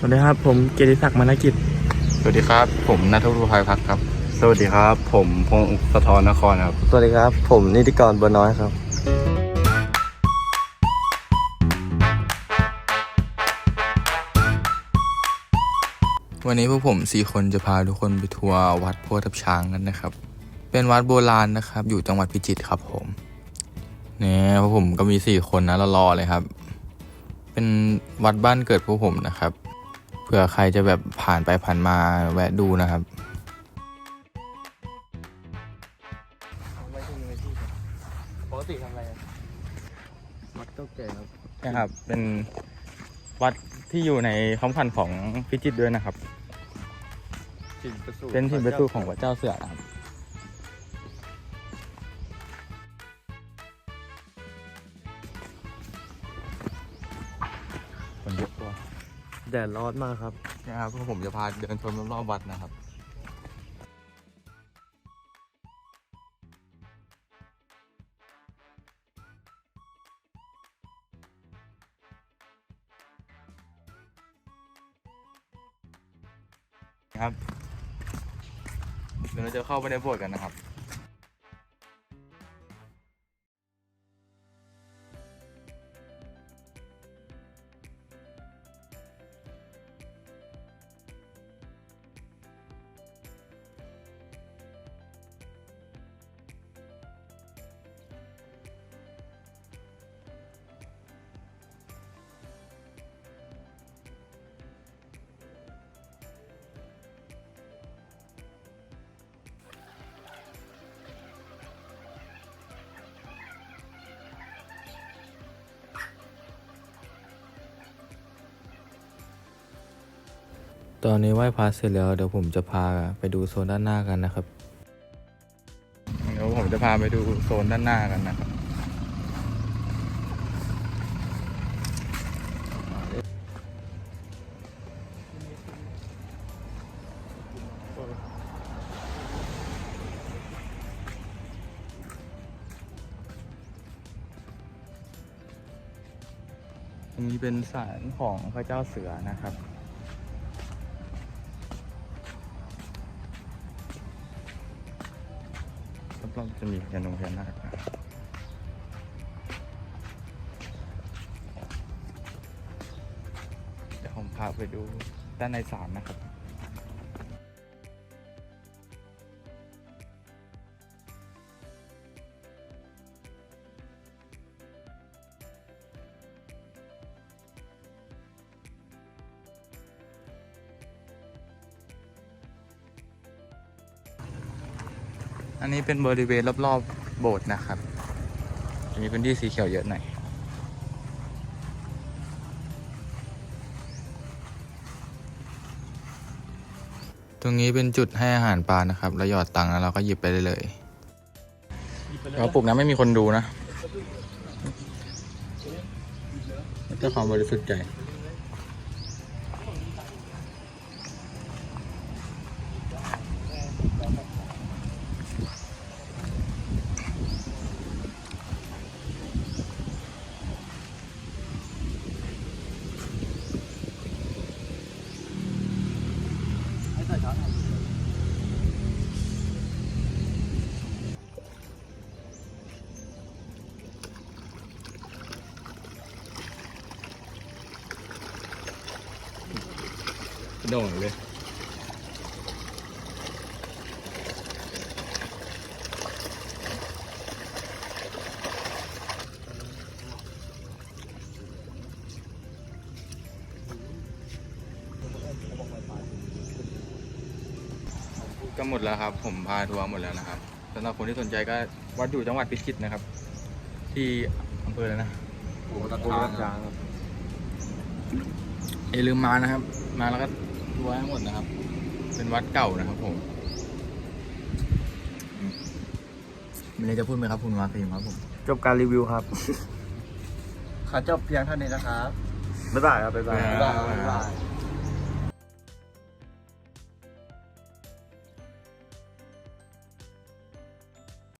สวัสดีครับ ผมเกียรติศักดิ์มานกิจ สวัสดีครับ ผมนัทวุฒิภัยพักครับ สวัสดีครับ ผมพงศ์สะทรนครครับ สวัสดีครับ ผมนิติกรบัวน้อยครับวันนี้พวกผมสี่คนจะพาทุกคนไปทัวร์วัดโพธิ์ทับช้างกันนะครับ เป็นวัดโบราณนะครับ อยู่จังหวัดพิจิตรครับผม เนี่ยพวกผมก็มีสี่คนนะรอๆเลยครับ เป็นวัดบ้านเกิดพวกผมนะครับ เผื่อใครจะแบบผ่านไปผ่านมาแวะดูนะครับ ปกติทำอะไรวัดเก้าแก่ครับนะครับ เป็นวัดที่อยู่ในคำพันธ์ของพิจิตรด้วยนะครับ ถิ่นประสูติเป็นถิ่นประสูติของพระเจ้าเสือนะครับ แดดร้อนมากครับนะครับพวกผมจะพาเดินชมรอบๆวัดนะครับ ครับ เดี๋ยวเราจะเข้าไปในโบสถ์กันนะครับ ตอนนี้ไหว้พระเสร็จแล้วเดี๋ยวผมจะพาไปดูโซนด้านหน้ากันนะครับ เดี๋ยวผมจะพาไปดูโซนด้านหน้ากันนะครับ ตรงนี้เป็นศาลของพระเจ้าเสือนะครับ รอบๆจะมีพญานงพญานาคเดี๋ยวผมพาไปดูด้านในศาลนะครับ อันนี้เป็นบริเวณรอบๆโบสถ์นะครับ จะมีพื้นที่สีเขียวเยอะหน่อยตรงนี้เป็นจุดให้อาหารปลานะครับแล้วหยอดตังค์แล้วเราก็หยิบไปได้เลยเราปลูกน้ำไม่มีคนดูนะเจ้าความบริสุทธิ์ใจ โด่งเลยก็หมดแล้วครับ ผมพาทัวร์หมดแล้วนะครับสำหรับคนที่สนใจก็วัดอยู่จังหวัดพิจิตรนะครับ ที่อำเภอแล้วนะโอ้ตะกูรัจางครับอย่าลืมมานะครับ มาแล้วก็ ทัวร์ให้หมดนะครับ เป็นวัดเก่านะครับผมมีอะไรจะพูดไหมครับคุณมาฟิล์มครับผม จบการรีวิวครับ ขอจบเพียงเท่านี้นะครับ บ๊ายบายครับ บ๊ายบาย บ๊ายบาย